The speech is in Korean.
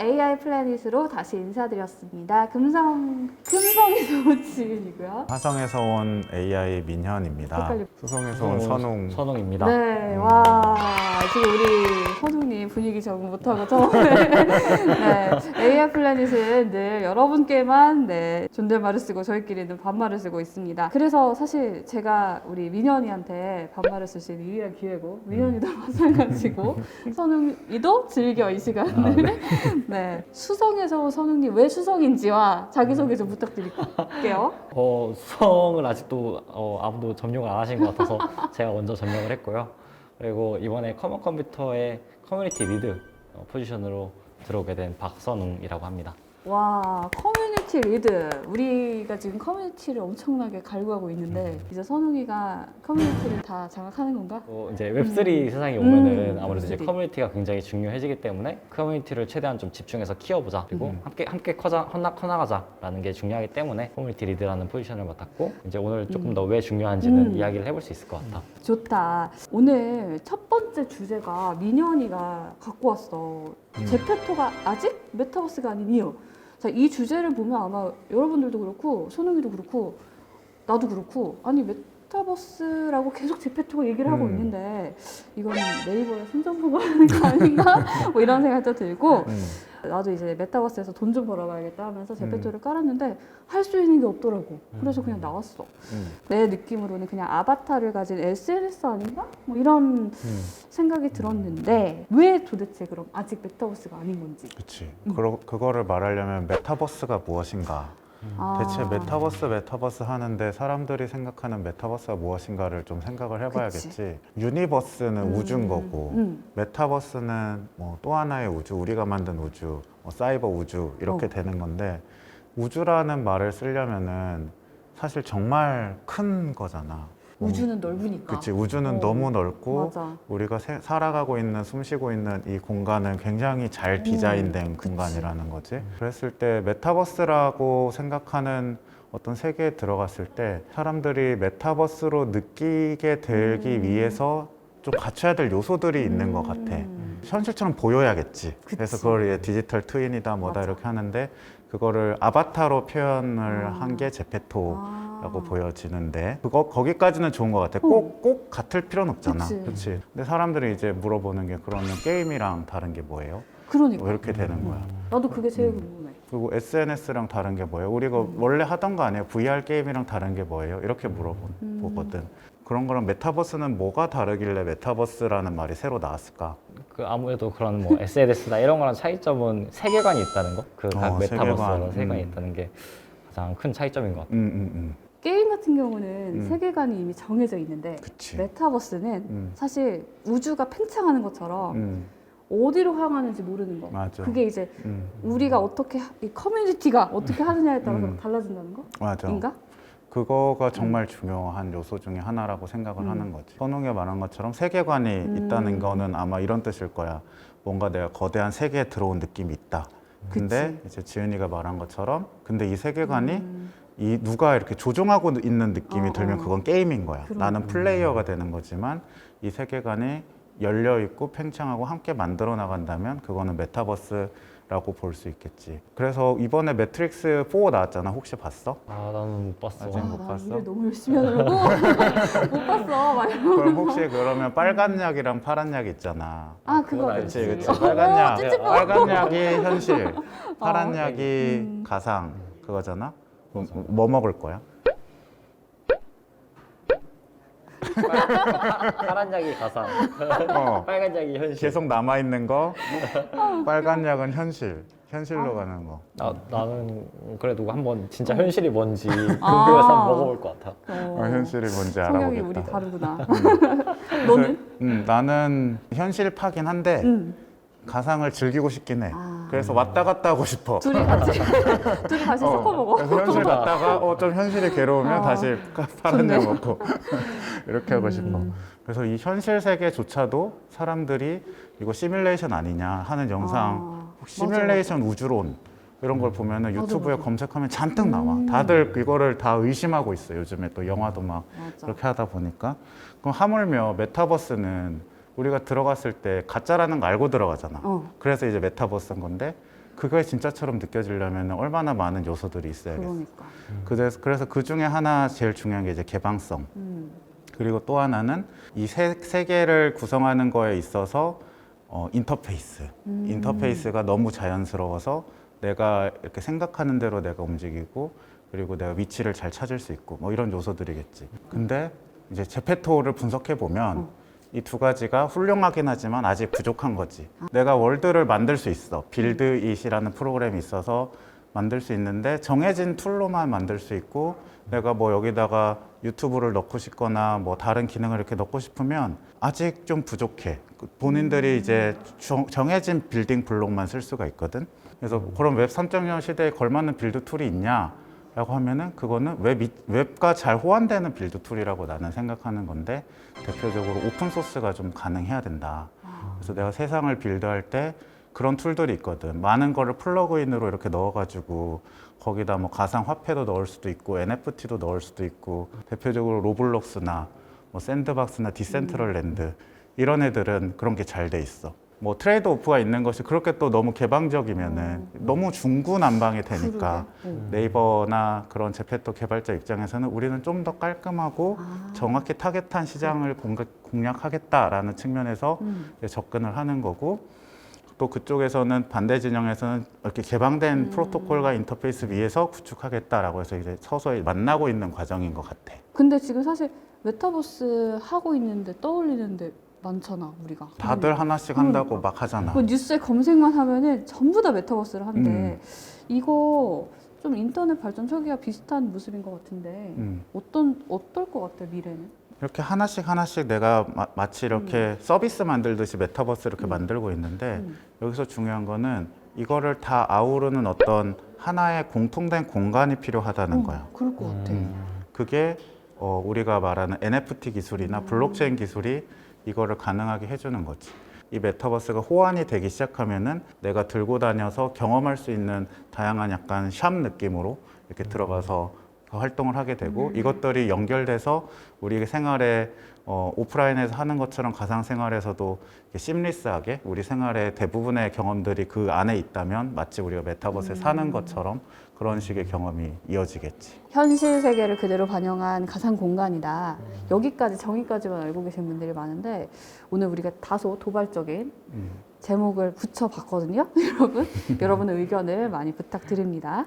AI 플래닛으로 다시 인사드렸습니다. 금성 금성에서 온 지은이고요. 화성에서 온 AI 민현입니다. 헷갈려. 수성에서 온 선웅. 선웅입니다. 네, 와 지금 우리 선웅님 분위기 적응 못하고 처음에 네, AI 플래닛은 늘 여러분께만 네, 존댓말을 쓰고 저희끼리는 반말을 쓰고 있습니다. 그래서 사실 제가 우리 민현이한테 반말을 쓸 수 있는 유일한 기회고 민현이도 마찬가지고 선웅이도 즐겨 이 시간을 네, 수성에서 온 선웅님 왜 수성인지와 자기소개 좀 부탁드릴게요. 어, 수성을 아직도 어, 아무도 점령을 안 하신 것 같아서 제가 먼저 점령을 했고요. 그리고 이번에 커먼 컴퓨터의 커뮤니티 리드 어, 포지션으로 들어오게 된 박선웅이라고 합니다. 와 커뮤 니티 리드 우리가 지금 커뮤니티를 엄청나게 갈구하고 있는데 이제 선웅이가 커뮤니티를 다 장악하는 건가? 또 이제 웹3 세상에 오면은 음, 아무래도 이제 웹3. 커뮤니티가 굉장히 중요해지기 때문에 커뮤니티를 최대한 좀 집중해서 키워보자 그리고 함께 함께 커자 커나 커나가자라는 게 중요하기 때문에 커뮤니티 리드라는 포지션을 맡았고 이제 오늘 조금 더 왜 중요한지는 음. 이야기를 해볼 수 있을 것 같아. 좋다. 오늘 첫 번째 주제가 민현이가 갖고 왔어. 음. 제페토가 아직 메타버스가 아닌 이유. 자, 이 주제를 보면 아마 여러분들도 그렇고 손흥이도 그렇고 나도 그렇고 아니 메타버스라고 계속 제페토가 얘기를 하고 음. 있는데 이건 네이버에 선전포고하는 거 아닌가? 뭐 이런 생각도 들고 음. 나도 이제 메타버스에서 돈 좀 벌어봐야겠다 하면서 제페토를 깔았는데 할 수 있는 게 없더라고. 그래서 그냥 나왔어. 음. 내 느낌으로는 그냥 아바타를 가진 SNS 아닌가? 뭐 이런 음. 생각이 들었는데 왜 도대체 그럼 아직 메타버스가 아닌 건지. 그치. 음. 그러, 그거를 말하려면 메타버스가 무엇인가? 아. 대체 메타버스 메타버스 하는데 사람들이 생각하는 메타버스가 무엇인가를 좀 생각을 해봐야겠지. 유니버스는 음, 우주인 거고 음. 메타버스는 뭐 또 하나의 우주, 우리가 만든 우주, 뭐 사이버 우주 이렇게 어. 되는 건데 우주라는 말을 쓰려면은 사실 정말 큰 거잖아. 뭐, 우주는 넓으니까. 그치 우주는 어. 너무 넓고 맞아. 우리가 세- 살아가고 있는 숨쉬고 있는 이 공간은 굉장히 잘 디자인된 음, 그치. 공간이라는 거지. 그랬을 때 메타버스라고 생각하는 어떤 세계에 들어갔을 때 사람들이 메타버스로 느끼게 되기 음. 위해서 좀 갖춰야 될 요소들이 있는 것 같아. 음. 현실처럼 보여야겠지. 그치. 그래서 그걸 이제 디지털 트윈이다 뭐다 맞아. 이렇게 하는데 그거를 아바타로 표현을 아. 한 게 제페토. 아. 라고 보여지는데 그거 거기까지는 좋은 것 같아. 꼭꼭 같을 필요는 없잖아. 그치. 그렇지. 근데 사람들이 이제 물어보는 게 그러면 게임이랑 다른 게 뭐예요? 그러니까. 뭐 이렇게 되는 거야. 나도 그게 제일 음. 궁금해. 그리고 SNS랑 다른 게 뭐예요? 우리가 음. 원래 하던 거 아니에요? VR 게임이랑 다른 게 뭐예요? 이렇게 음. 물어보거든. 그런 거랑 메타버스는 뭐가 다르길래 메타버스라는 말이 새로 나왔을까? 그 아무래도 그런 뭐 SNS나 이런 거랑 차이점은 세계관이 있다는 거. 그 각 어, 메타버스랑 세계관. 세계관이 음. 있다는 게 가장 큰 차이점인 것 같아요. 음, 음, 음. 게임 같은 경우는 음. 세계관이 이미 정해져 있는데 그치. 메타버스는 음. 사실 우주가 팽창하는 것처럼 음, 어디로 향하는지 모르는 거. 맞아. 그게 이제 음, 우리가 어떻게 하- 이 커뮤니티가 어떻게 하느냐에 따라서 음. 달라진다는 거? 맞아. 인가? 그거가 정말 중요한 요소 중에 하나라고 생각을 음. 하는 거지. 선웅이 말한 것처럼 세계관이 음. 있다는 거는 아마 이런 뜻일 거야. 뭔가 내가 거대한 세계에 들어온 느낌이 있다. 근데 이제 지은이가 말한 것처럼 근데 이 세계관이 음. 이 누가 이렇게 조종하고 있는 느낌이 어, 들면 어. 그건 게임인 거야. 그럼. 나는 플레이어가 되는 거지만 이 세계관이 열려 있고 팽창하고 함께 만들어 나간다면 그거는 메타버스라고 볼 수 있겠지. 그래서 이번에 매트릭스 4 나왔잖아. 혹시 봤어? 아 나는 못 봤어. 아직 아, 못나 봤어? 일을 너무 열심히 하느라고 못 봤어. 막 이러고. 그럼 혹시 그러면 빨간 약이랑 파란 약 있잖아. 아 그거 그건 알지. 그치 그치 어, 빨간 약 찝찝해. 빨간 약이 현실 파란 어. 약이 음. 가상 그거잖아 뭐 먹을 거야 파란 약이 가상, 어 빨간 약이 현실. 계속 남아 있는 거 빨간 약은 현실 현실로 가는 거 나, 나는 그래도 한번 진짜 현실이 뭔지 아. 궁금해서 한번 먹어볼 것 같아. 어, 어, 현실이 뭔지 성향이 우리 알아보겠다 다르구나. 그래서, 너는? 음, 나는 현실 파긴 한데 응. 가상을 즐기고 싶긴 해 아. 그래서 왔다 갔다 하고 싶어 둘이 같이 둘이 같이 어, 섞어 먹어. 그래서 현실 갔다가 어, 좀 현실이 괴로우면 어. 다시 좋네. 약 먹고 이렇게 하고 싶어. 음. 그래서 이 현실 세계조차도 사람들이 이거 시뮬레이션 아니냐 하는 영상, 아, 혹시 시뮬레이션 우주론 이런 걸 보면은 맞아, 유튜브에 맞아. 검색하면 잔뜩 나와. 음. 다들 이거를 다 의심하고 있어. 요 요즘에 또 영화도 막 맞아. 그렇게 하다 보니까. 그럼 하물며 메타버스는 우리가 들어갔을 때 가짜라는 거 알고 들어가잖아. 어. 그래서 이제 메타버스인 건데 그게 진짜처럼 느껴지려면 얼마나 많은 요소들이 있어야겠어. 그러니까. 그래서 그래서 그 중에 하나 제일 중요한 게 이제 개방성. 음. 그리고 또 하나는 이 세, 세계를 구성하는 거에 있어서 어, 인터페이스. 음. 인터페이스가 너무 자연스러워서 내가 이렇게 생각하는 대로 내가 움직이고 그리고 내가 위치를 잘 찾을 수 있고 뭐 이런 요소들이겠지. 근데 이제 제페토를 분석해 보면 어. 이 두 가지가 훌륭하긴 하지만 아직 부족한 거지. 내가 월드를 만들 수 있어. 빌드 it이라는 프로그램이 있어서 만들 수 있는데 정해진 툴로만 만들 수 있고 내가 뭐 여기다가 유튜브를 넣고 싶거나 뭐 다른 기능을 이렇게 넣고 싶으면 아직 좀 부족해. 그 본인들이 이제 정- 정해진 빌딩 블록만 쓸 수가 있거든. 그래서 그럼 웹3.0 시대에 걸맞는 빌드 툴이 있냐? 라고 하면은 그거는 웹, 이- 웹과 잘 호환되는 빌드 툴이라고 나는 생각하는 건데 대표적으로 오픈 소스가 좀 가능해야 된다. 그래서 내가 세상을 빌드할 때 그런 툴들이 있거든. 많은 거를 플러그인으로 이렇게 넣어가지고 거기다 뭐 가상 화폐도 넣을 수도 있고 NFT도 넣을 수도 있고 대표적으로 로블록스나 뭐 샌드박스나 디센트럴랜드 이런 애들은 그런 게 잘 돼 있어. 뭐 트레이드 오프가 있는 것이 그렇게 또 너무 개방적이면은 너무 중구난방이 되니까. 어. 네이버나 그런 제페토 개발자 입장에서는 우리는 좀 더 깔끔하고 아. 정확히 타겟한 시장을 공략- 공략하겠다라는 측면에서 음. 이제 접근을 하는 거고 또 그쪽에서는 반대 진영에서는 이렇게 개방된 음. 프로토콜과 인터페이스 위에서 구축하겠다라고 해서 이제 서서히 만나고 있는 과정인 것 같아. 근데 지금 사실 메타버스 하고 있는데 떠올리는데 많잖아 우리가. 다들 하나씩 음. 한다고 막 하잖아. 그 뉴스에 검색만 하면은 전부 다 메타버스를 한대. 음. 이거 좀 인터넷 발전 초기와 비슷한 모습인 것 같은데 음. 어떤 어떨 것 같아 미래는? 이렇게 하나씩 하나씩 내가 마, 치 이렇게 서비스 만들듯이 메타버스 이렇게 음. 만들고 있는데 음. 여기서 중요한 거는 이거를 다 아우르는 어떤 하나의 공통된 공간이 필요하다는 어, 거야. 그럴 것 같아. 음. 그게 어, 우리가 말하는 NFT 기술이나 음. 블록체인 기술이 이거를 가능하게 해주는 거지. 이 메타버스가 호환이 되기 시작하면은 내가 들고 다녀서 경험할 수 있는 다양한 약간 샵 느낌으로 이렇게 들어가서 활동을 하게 되고 음. 이것들이 연결돼서 우리 생활에 어, 오프라인에서 하는 것처럼 가상 생활에서도 심리스하게 우리 생활의 대부분의 경험들이 그 안에 있다면 마치 우리가 메타버스에 음. 사는 것처럼 그런 식의 경험이 이어지겠지. 현실 세계를 그대로 반영한 가상 공간이다. 음. 여기까지 정의까지만 알고 계신 분들이 많은데 오늘 우리가 다소 도발적인 음. 제목을 붙여봤거든요. 여러분, 여러분의 의견을 많이 부탁드립니다.